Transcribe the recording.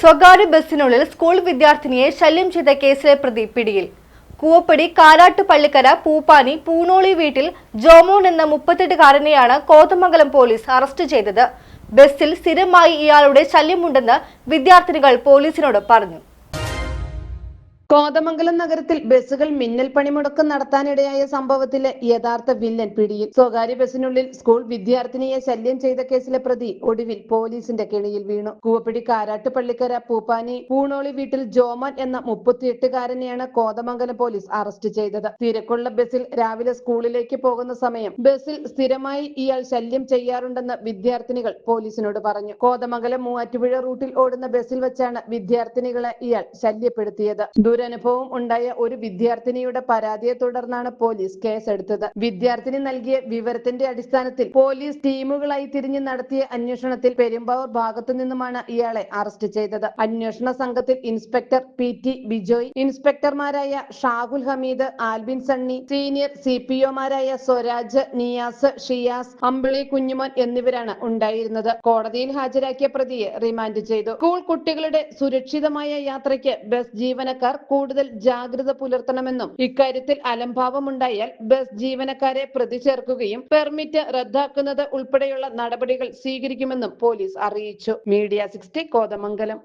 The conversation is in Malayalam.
സ്വകാര്യ ബസ്സിനുള്ളിൽ സ്കൂൾ വിദ്യാർത്ഥിനിയെ ശല്യം ചെയ്ത കേസിലെ പ്രതി പിടിയിൽ. കൂവപ്പടി കാരാട്ട് പള്ളിക്കര പൂപ്പാനി പൂണോളി വീട്ടിൽ ജോമോൻ എന്ന മുപ്പത്തെട്ടുകാരനെയാണ് കോതമംഗലം പോലീസ് അറസ്റ്റ് ചെയ്തത്. ബസ്സിൽ സ്ഥിരമായി ഇയാളുടെ ശല്യമുണ്ടെന്ന് വിദ്യാർത്ഥിനികൾ പോലീസിനോട് പറഞ്ഞു. കോതമംഗലം നഗരത്തിൽ ബസ്സുകൾ മിന്നൽ പണിമുടക്ക് നടത്താനിടയായ സംഭവത്തിലെ യഥാർത്ഥ വില്ലൻ പിടിയിൽ. സ്വകാര്യ ബസ്സിനുള്ളിൽ സ്കൂൾ വിദ്യാർത്ഥിനിയെ ശല്യം ചെയ്ത കേസിലെ പ്രതി ഒടുവിൽ പോലീസിന്റെ കെണിയിൽ വീണു. കൂവപ്പിടി കാരാട്ട് പള്ളിക്കര പൂപ്പാനി പൂണോളി വീട്ടിൽ ജോമൻ എന്ന മുപ്പത്തിയെട്ടുകാരനെയാണ് കോതമംഗലം പോലീസ് അറസ്റ്റ് ചെയ്തത്. തിരക്കുള്ള ബസ്സിൽ രാവിലെ സ്കൂളിലേക്ക് പോകുന്ന സമയം ബസ്സിൽ സ്ഥിരമായി ഇയാൾ ശല്യം ചെയ്യാറുണ്ടെന്ന് വിദ്യാർത്ഥിനികൾ പോലീസിനോട് പറഞ്ഞു. കോതമംഗലം മൂവാറ്റുപുഴ റൂട്ടിൽ ഓടുന്ന ബസ്സിൽ വെച്ചാണ് വിദ്യാർത്ഥിനികളെ ഇയാൾ ശല്യപ്പെടുത്തിയത്. ദുരനുഭവം ഉണ്ടായ ഒരു വിദ്യാർത്ഥിനിയുടെ പരാതിയെ തുടർന്നാണ് പോലീസ് കേസെടുത്തത്. വിദ്യാർത്ഥിനി നൽകിയ വിവരത്തിന്റെ അടിസ്ഥാനത്തിൽ പോലീസ് ടീമുകളായി തിരിഞ്ഞ് നടത്തിയ അന്വേഷണത്തിൽ പെരുമ്പാവൂർ ഭാഗത്തു നിന്നുമാണ് ഇയാളെ അറസ്റ്റ് ചെയ്തത്. അന്വേഷണ സംഘത്തിൽ inspector P T Bijoy ഇൻസ്പെക്ടർമാരായ Shahul Hameed Albin Sunny senior C P ഒമാരായ Swaraj Niyas Shiyas Ambili Kunjumon എന്നിവരാണ് ഉണ്ടായിരുന്നത്. കോടതിയിൽ ഹാജരാക്കിയ പ്രതിയെ റിമാൻഡ് ചെയ്തു. സ്കൂൾ കുട്ടികളുടെ സുരക്ഷിതമായ യാത്രയ്ക്ക് ബസ് ജീവനക്കാർ കൂടുതൽ ജാഗ്രത പുലർത്തണമെന്നും ഇക്കാര്യത്തിൽ അലംഭാവമുണ്ടായാൽ ബസ് ജീവനക്കാരെ പ്രതി ചേർക്കുകയും പെർമിറ്റ് റദ്ദാക്കുന്നത് ഉൾപ്പെടെയുള്ള നടപടികൾ സ്വീകരിക്കുമെന്നും പോലീസ് അറിയിച്ചു. Media sixty Kothamangalam.